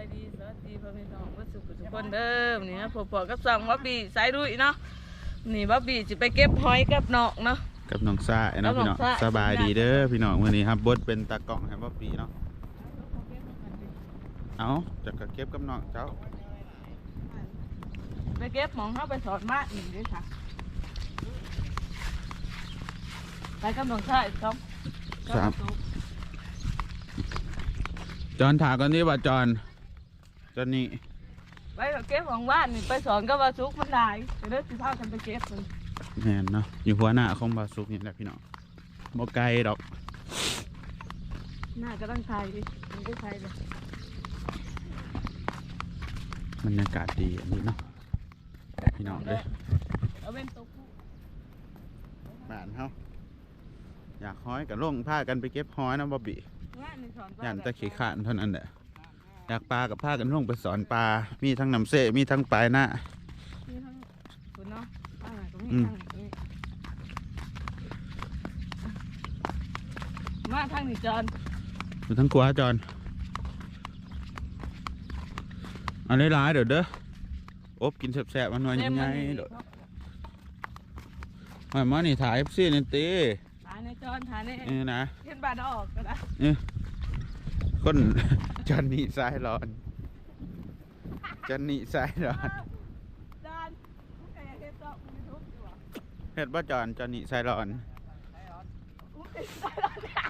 ายดีสวัสดีพ่อแม่น้องวัดสุขทุกคนเด้อนี่นะพ่อปอกับสองบ๊อบบี้สายดุยเนาะนี่บ๊อบบี้จะไปเก็บหอยกับนอกเนาะ กับน้องซ่าเนาะกับน้พี่องน้องซ่าสบายดีเด้อพี่น้องวันนี้ครับบดเป็นตากล้องให้บ่ปีเนาะเอาจะกะเก็บกับน้องเจ้าไปเก็บหมองเข้าไปสอนมาอีกด้วยค่ะไปกับน้องชายสองสามจอนถามกันนี่ว่าจอน จอนนี่ไปกับเก็บของบ้านนี่ไปสอนกับว่าซุกมันได้เดี๋ยวเด้อสิพากันไปเก็บมันแม่นเนาะอยู่หัวหน้าของบาสุกนี่แหละพี่น้องบ่ไกลดอกน่าจะต้องใช้ดิมันก็ใช้เลยบรรยากาศดีอันนี้เนาะพี่น้องเลยเอาเป็นตัวผู้บ้านเฮาอยากห้อยกับลงพากันไปเก็บห้อยนะบ่บีงานนี่สอนยันแตะขี้ขานเท่านั้นแหละ อยากปลากับพากันลงไปสอนปลา มีทั้งน้ำเสมีทั้งปลายหน้ามีทั้งคุณเนาะอ่าก็มีอืมทั้งนี้มาทางนี้จอนอยู่ทั้งขวาจอนเอันนี้ร้ายๆเดี๋ยวเด้ออบกินแซ่บๆมันหน่อยยังไงเดี๋ยวมามานี่ถ่ายซีนี่ตีฐานในจอนฐานในนี่นะเห็นบาดออกก็ได้คน จอนนี่สายร้อนจอนนี่สายร้อนจอนมึงก็อยากเห็นตัวมึงทุบอยู่อะเห็ดว่าจอนจอนนี่สายร้อนมึงติดใจแล้วเนี่ย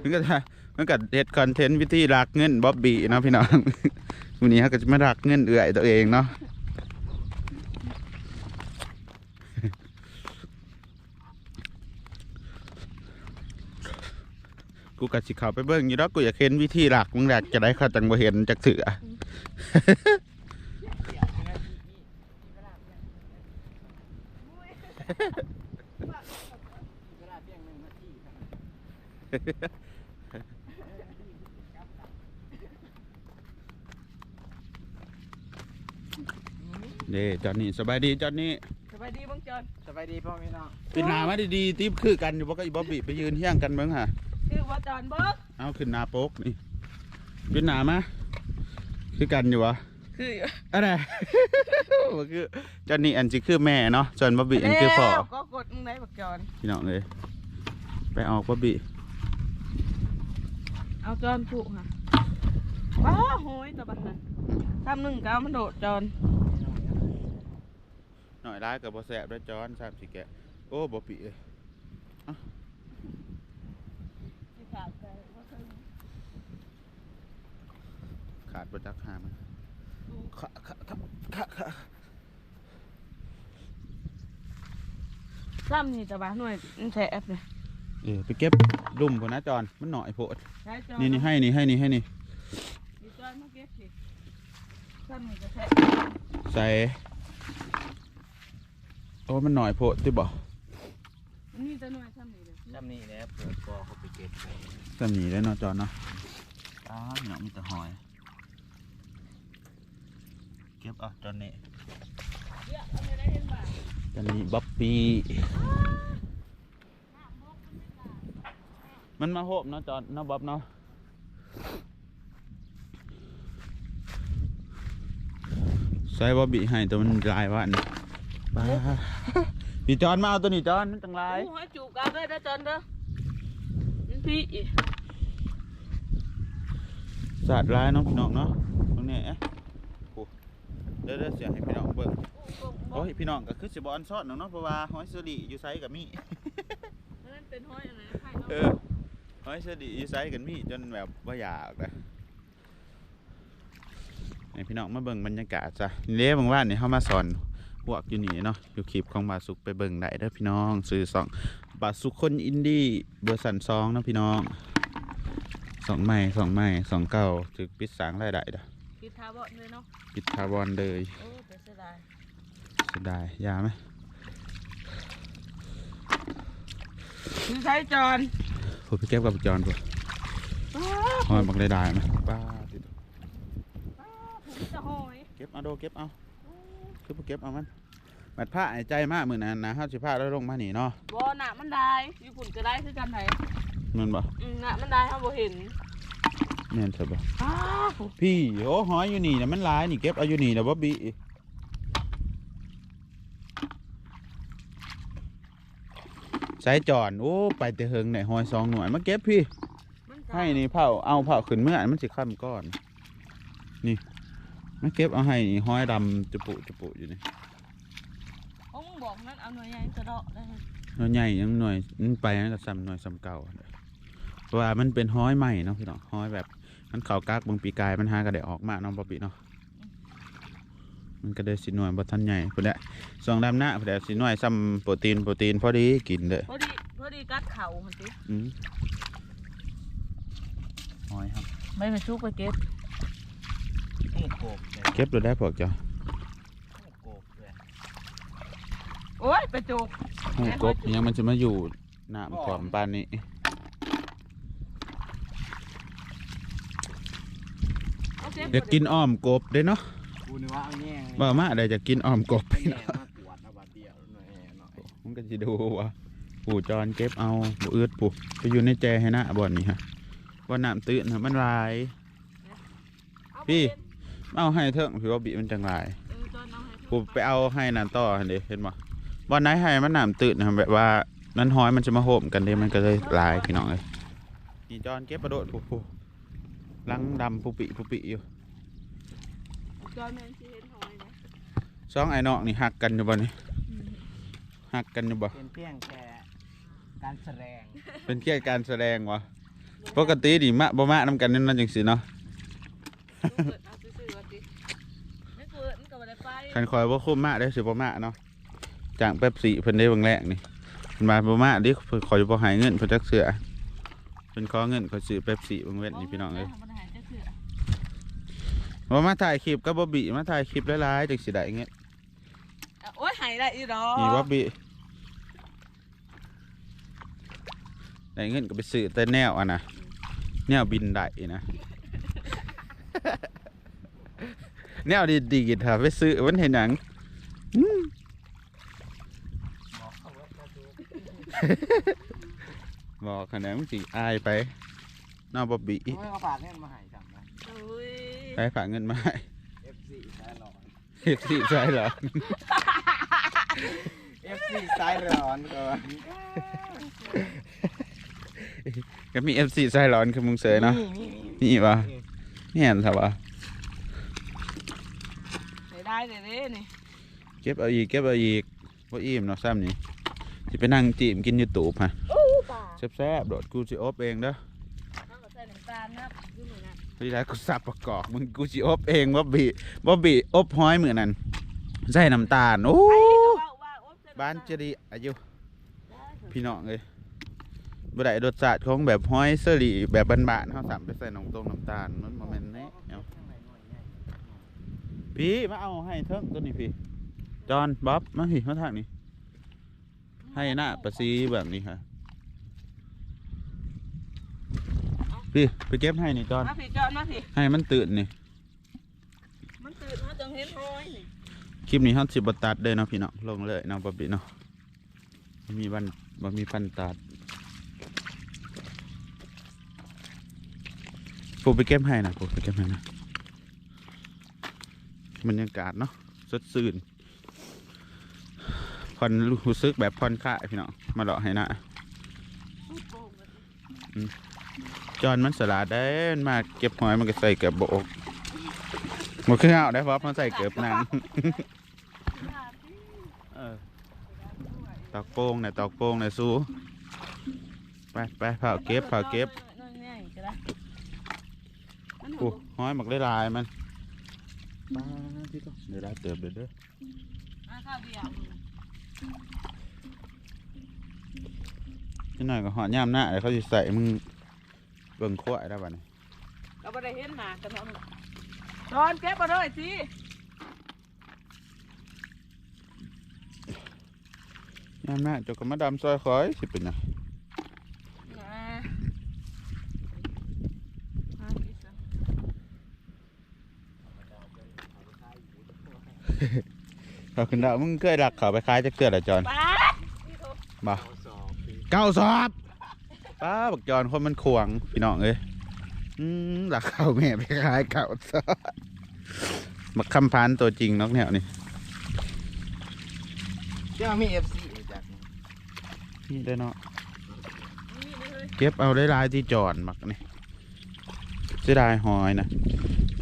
มันก็จะมันก็เฮ็ดคอนเทนต์วิธีรักเงินบ๊อบบี้เนาะพี่น้องวันนี้เขาก็จะมารักเงินเอื่อยตัวเองเนาะ กูกะสิเข้าไปเบิ่งอยู่ดอกกูอยากเห็นวิธีรักมึงแหลกจะได้เข้าจังบ่เห็นจักเถื่อเด้จอนนี่สบายดีจอนนี่สบายดีบ้างจอนสบายดีพ่อพี่น้องปิดหน้ามาดีๆติ๊บคือกันอยู่บ่ก็อีบ๊อบบี้ไปยืนเที่ยงกันเบิ่งหะ ชื่อว่าจอนเบิร์กเอาขึ้นหน้าโป๊กนี่ปิดหน้ามาคือกันอยู่วะคืออะไร บ่คือจอนนี่อันสิคือแม่เนาะส่วนบ๊อบบี้อันคือพ่อแล้วก็กดมึงไหนบักจอนพี่น้องเลยไปออกบ๊อบบี้เอาจอนผูกค่ะว้าโหยตะบัดนะทำหนึ่งก้าวมันโดดจอนหน่อยร้ายกับบ่แซ่บด้วยจอนสามสิแกะโอ้บ๊อบบี้เอ้ย ขาดบ่จักหามันขาขาขาขาขาซ้ำนี่ตะบัดหน่วยมันแฉบเลยเออไปเก็บลุ่มพุ่นนะจอนมันหน่อยโพดใช่จอนนี่นี่ให้นี่ให้นี่ให้นี่ดีจอนมาเก็บสิซ้ำนี่ก็แฉบใส่โอ้มันหน่อยโพดติบ่มันมีแต่หน่วยซ้ำนี่เลยจำนี่แหละเปิดกอเขาไปเก็บไปสำนีได้เนาะจอนเนาะอ้าพี่น้องมีแต่หอยเก็บเอาจอนนี่เดี๋ยวเอาไปได้เห็นบ่าจอนนี่บ๊อบบี้มันมาโหบเนาะจอนเนาะบ๊อบเนาะใส่บ๊อบบี้ให้แต่มันลายวันบ้าพี่จอนมาเอาตัวนี้จอนมันจังไรโอ้ยจูบกันเลยนะจอนเด้อมันพี่อีสาดร้ายเน้องพี่น้องเนาะตรงนี้เอ๊ะโอ้ เดี๋ยวเดี๋ยวเสียให้พี่น้องเบิ่งโอ้ยพี่น้องก็คือสิบออนซอดเนาะเนาะเพราะว่าหอยเสลีอยู่ไซกับมีนั่นเป็นห้อยอะไรให้เอเอาอหอยเสลีอยู่ไซกันมีจนแบบว่าอยากเลยให้พี่น้องมาเบิ่งบรรยากาศจ้ะนี่เด้บางว่านนี่เฮามาสอนพวกอยู่นี่เนาะอยู่คลิปของบาสุกไปเบิ่งได้เด้อพี่น้องซื้อสองบาสุกคนอินดี้เบอร์สันซองเนาะพี่น้องสองใหม่สองใหม่สองเก่าถึกปิดสางรายได้เด้อ คิดทาบอดเลยเนาะปิดทาวอนเลยโอ้แต่เสียดายเสียดายยาไหมคือใช้จอนผมไปเก็บกับจอนผมหอยบักเลยได้ไหมป้าติดผมจะหอยเก็บเอาโดเก็บเอาคือบ่เก็บเอามันบัดผ้าหายใจมากมือนั้นนะห้าสิผ้าแล้วลงมาหนีเนาะบ่หนามันได้ญี่ปุ่นก็ได้คือกันไทยมันบ่อืมหนามันได้เขาบ่เห็นอ แม่นใช่ปะอ้าวผู้พี่โอ้หอยอยู่นี่นะมันหลายนี่เก็บเอาอยู่นี่นะบ๊อบบี้สายจอนโอ้ไปแต่เฮิงไหนหอยสองหน่วยมาเก็บพี่มันก็ให้นี่เผาเอาเผาขึ้นเมื่อมันสิข้ามก้อน นี่มาเก็บเอาให้นี่หอยดำจุปุจุปุอยู่นี่เอามึงบอกนั้นเอาหน่วยใหญ่กระเดาะได้ไหมหน่วยใหญ่ยังหน่วยมันไปนั่นก็ซ้ำหน่วยซ้ำเก่า เพราะว่ามันเป็นห้อยใหม่เนาะพี่น้องห้อยแบบ มันเข่ากากบางปีกายมันหากระได้ออกมาเน้องบ๊อบบี้เนาะมันก็ได้สิหน่วยบ่ทันใหญ่พุ่นแหละสองดำหน้าพุ่นแหละสิหน่วยซ้ำโปรตีนโปรตีนพอดีกินเด้อพอดีพอดีกัดเข่ามันสิอืมห้อยครับไม่ไปชุกไปเก็บหูโกบเลยเก็บเลยได้พวกจ้ะหูโกบเลยโอ้ยไปจุกหูกบยังมันจะมาอยู่น้ำขวามปานนี้ เอาเก็บเด็กกินอ้อมกบเด้เนาะกูนึกว่าเอาแง่งบ่มาได้จะกินอ้อมกบเอาแง่งมากวดเอาบาดเดียวหน่อยหน่อยมันก็จะดูว่าปู่จอนเก็บเอาบ่อืดปู่ไปอยู่ในแจให้นะบ่อนนี้ฮะบ่อน้ำตื้นน่ะมันลายเอาพี่ไปเป็นเอาให้เถิงพี่ว่าบิมันจังลายเออจอนเอาให้เถอะปู่ไปเอาให้นั่นต่อหั่นเด้เห็นบ่บ่อนไหนให้มันน้ำตื้นนะแบบว่านั้นห้อยมันจะมาโหมกันเด้มันก็เลยลายพี่น้องเอ้ยนี่จอนเก็บประโดดปู่ปู่ ลังดำปุปิปุปิอยู่จอนแม่นสิเห็นหอยนะสองไอ้น้องนี่หักกันอยู่บ่นี่หักกันอยู่บ่เป็นเพียงแค่การแสดงเป็นแค่การแสดงวะปกติดิมะบ่มะนำกันนั่นจังสิเนาะลูกเกิดเอาซื่อๆว่าติไม่เกิดมันก็บ่ได้ไปคันคอยบ่คุ้มมะได้สิบ่มะเนาะจางเป๊ปซี่เพิ่นได้เบิ่งแรกนี่เพิ่นมาบ่มะดิเพิ่นขอยบ่ให้เงินเพิ่นจักเสือเพิ่นขอเงินขอยซื้อเป๊ปซี่เบิ่งเว้นนี่พี่น้องเอ้ย บ่ได้หาจักเทื่อ บ่มาถ่ายคลิปกับบ่บีมาถ่ายคลิปหลายๆจังสิได้เงี้ยอะโอ้ยหายได้อีดอกนี่บ่บีได้เงินก็ไปซื้อแต่แนวอะนะแนวบินได้นะ แนวดีๆถ้าไปซื้อมันเห็นหยังอืมบอกเขาว่าประตูบอกขนาดมึงสิอายไปนอกบอบบี้ทำไมเขาฝากเงินมาให้จังนะโอ้ย ไปฝากเงินมาให้ FC สายร้อนเฮ็ดสิใช่เหรอ FC สายร้อนก่อนก็มี FC ใส่ร้อนคือมึงเสยเนาะนี่นี่นี่ปะนี่เห็นสับปะหายได้เลยเด้นี่เก็บเอาอีกเก็บเอาอีกว่าอิ่มเนาะซ้ำนี่สิไปนั่งจีมกินยูทูบฮะโอ้ป่าแซ่บๆโดดกูสิอบเองเด้อเอาก็ใส่น้ำตาลนะอยู่นี่นะ พี่ได้กูสับประกอบมึงกูสิอบเองบ่บีบ่บีอบห้อยมือนั่นใส่น้ำตาลโอ้ไอ้ก็ว่าว่าโอ๊ยใส่ำตลบ้านจะดีอายุได้เถอะพี่น้องเลยบ่ได้รสชาติของแบบห้อยเสรีแบบบ้านๆเขาสั่ไปใส่น้ำตรงน้ำตาลมันโมเมนต์นี้เอาพี่มาเอาให้เถิงตัวนี้พี่จอนบ๊อบมาพี่มาทางนี้ให้หน้าประซีแบบนี้ค่ะ พี่ไปเก็บให้นี่จอนมาพี่จอนมาพี่ให้มันตื่นนี่ มันตื่นมาจังเห็นหอยนี่คลิปนี้เขาสิบตัดเลยเนาะพี่เนาะลงเลยเนาะบ๊อบบี้เนาะบ่มีบันบ่มีฟันตัดผมไปเก็บให้นะผมไปเก็บให้นะบรรยากาศเนาะสดชื่นผ่อนรู้สึกแบบผ่อนคลายพี่เนาะมาเลาะให้นะโป่งเลย จอนมันสลัดได้มันมาเก็บหอยมันก็ใส่เกือบโบกมันคือเอาได้เพราะมันใส่เกือบนางตอกโป้งเนี่ยตอกโป้งเนี่ยสู้ไปไปเผาเก็บเผาเก็บนั่นไงก็ได้ห้อยหมักได้ลายมันมาพี่ก็เดี๋ยวได้เติบเดี๋ยวเด้อมาข้าวเดียหน่อยก็หอยย่ามหน้าเดี๋ยวเขาจะใส่มึง เบิ่งขั้วได้ป่ะเนี่ยเราไม่ได้เห็นหมากันเนาะจอนเก็บมาด้วยสิย่ามหน้าเจกก็มาดำซอยคอยสิเป็นไงนะมาพี่สาวเราขึ้นดาวมึงเคยดักเขาไปขายจะเกิดอะไรจอนป๊าดบ่เอาสอบพี่เก้าสอบ ป้าบักจอนคนมันขวางพี่น้องเอ้ยอืมหลักเข้าแม่ไปขายเก่าซะมาคำพานตัวจริงนอกแนวนี่เจ้ามีเอฟซีจากนี้นี่ได้อเนาะนี่เลยเก็บเอาได้ลายที่จอดมักนี่เสียดายหอยนะ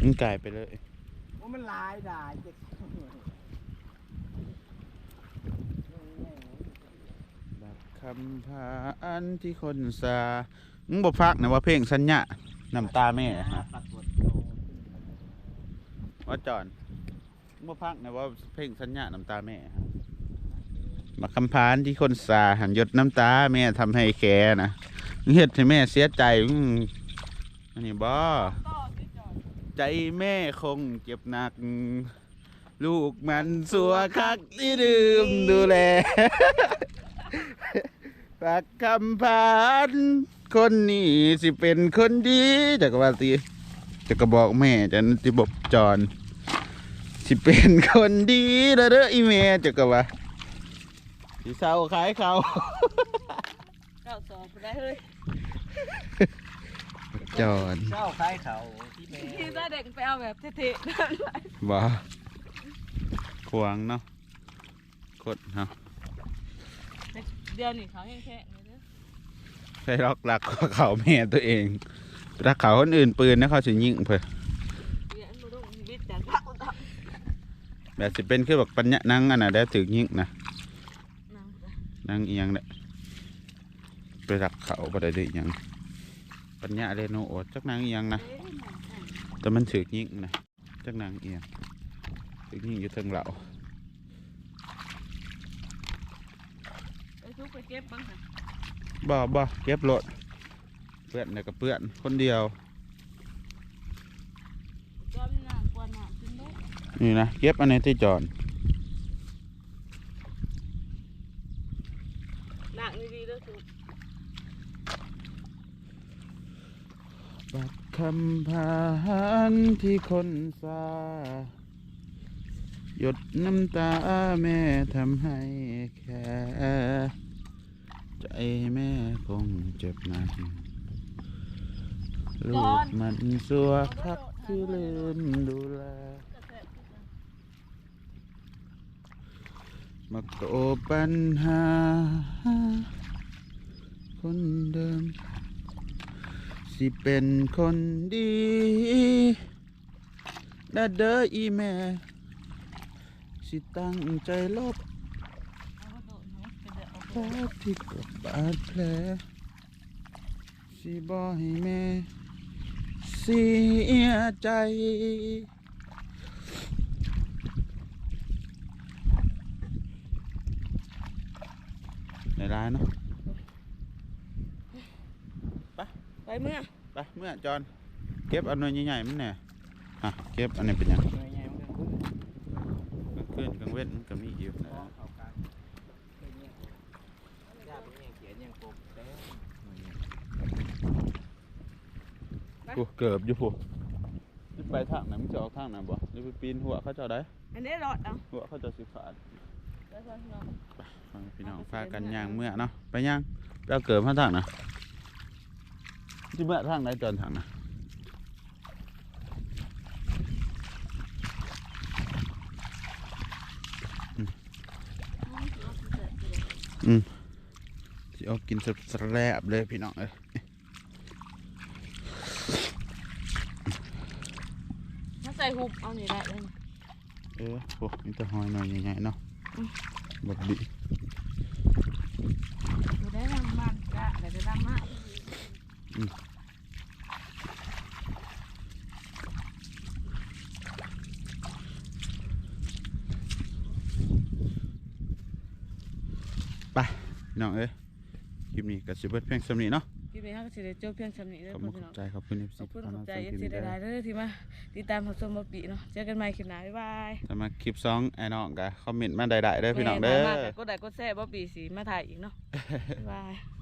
มันไก่ไปเลยว่ามันลายได้เจ็ด บักคำพาอันที่คนซามึงบพักนะว่าเพลงสัญญาน้ำตาแม่ฮะว่าจอนมึงบอพักนะว่าเพลงสัญญาน้ำตาแม่ฮะบักคำพานที่คนซาหันหยดน้ำตาแม่ทำให้แกนะเฮ็ดให้แม่เสียใจอันนี้บ่ใจแม่คงเจ็บหนัก ลูกมันสัวคักที่ดื่มดูแล ปากคำพานคนนี้สิเป็นคนดีจักรวาตีจะกระบอกแม่จะติบบจรสิเป็นคนดีเด้อเด้ออีเมจักรวาสิเศร้าขายเขาเก้าสองไปได้เฮ้ยจอนเจ้าคล้ายเขาที่แม่ที่ได้เด็กไปเอาแบบเท่ๆบ่ขวางเนาะกดเนาะ เดี๋ยวนี่เขาแห้งๆเลยเด้อใช้ล็อกหลักกว่าเขาแม่ตัวเองรักเขาคนอื่นปืนนะเขาสิยิงเพื่อเดี๋ยวมันต้องบิดจากพักอุตะแบบสิเป็นคือแบบปัญญานังอันน่ะได้ถึงยิงนะนั่งไปนังเอียงเนี่ยไปรักเขาบ่ได้ดื้อหยังปัญญาเรโนโอจักนางเอียงนะแต่มันถึกยิงนะจักนางเอียงถึกยิงอยู่เทิงเหล่า ไปทุกไป เก็บบ้างค่ะบ่บ่เก็บรถเพื่อนเนี่ยกับเพื่อนคนเดียว จอมนางกวนหนาขึ้นได้นี่นะเก็บอันนี้ที่จอดหนักดีๆเด้อสุบัดคำพานที่คนซาหยดน้ำตาแม่ทำให้แค่ ใจแม่คงเจ็บหนักลูกมันสัวคักที่ลืมดูแลมาโกปัญหา คนเดิม สิเป็นคนดีนะเด้ออีแม่ สิตั้งใจลบ เอาก็โดดเนาะ ไปเดี๋ยวเอาแผลที่กับบาดแผลสิบ่ให้แม่เสียใจในร้านเนาะไปเมื่อไปเมื่อจอนเก็บอันหน่วยใหญ่ๆมันแหน่ฮะเก็บอันนี้เป็นหยังหน่วยใหญ่มันก็ขึ้นกลางคืนกลางเว้นมันก็มีอยู่นะ มองเขากันเป็นเนี่ยญาติเป็นเนี่ยเขียนยังกบเต้ กูเกือบอยู่ผู้นี่ไปทางไหนมึงจะออกทางไหนบ่หรือไปปีนหัวเขาเจ้าได้อันนี้รอดเอาหัวเขาเจ้าสิขาดเดี๋ยวๆน้องฟังพี่น้องพากันย่างเมื่อเนาะไปย่างไปเอาเกิบมาทางนะที่เมื่อทางไหนจอนทางนะอืมสิเอากินแซ่บๆเลยพี่น้องเอ้ย ถ้าใส่ หุบเอานี่ได้เลยเออพวกนี้จะหอยหน่อยใหญ่ๆเนาะบักดีอยู่ได้น้ำมันกะเดี๋ยวจะน้ำมันพี่น้องเอ้ยคลิปนี้ก็สิเบิดเพียงสำนี้เนาะคลิป นี้เราก็จะได้จบเพียงสำนี้เด้อขอบพ่อคุณพี่น้องใจขอบคุณเอฟขซีอบคุณขอบใจเอฟซีได้ๆเด้อที่มาติดตามรับชมมาปีเนาะเจอกันใหม่คลิปหน้าบ๊ายบายถ้ามาคลิปสองไอ้น้องก็คอมเมนต์มาได้ๆเด้อพี่น้องเด้อ แม่มากๆก็กดไลค์กดแชร์บ่ปีสีมาถ่ายอีกเนาะบ๊ายบาย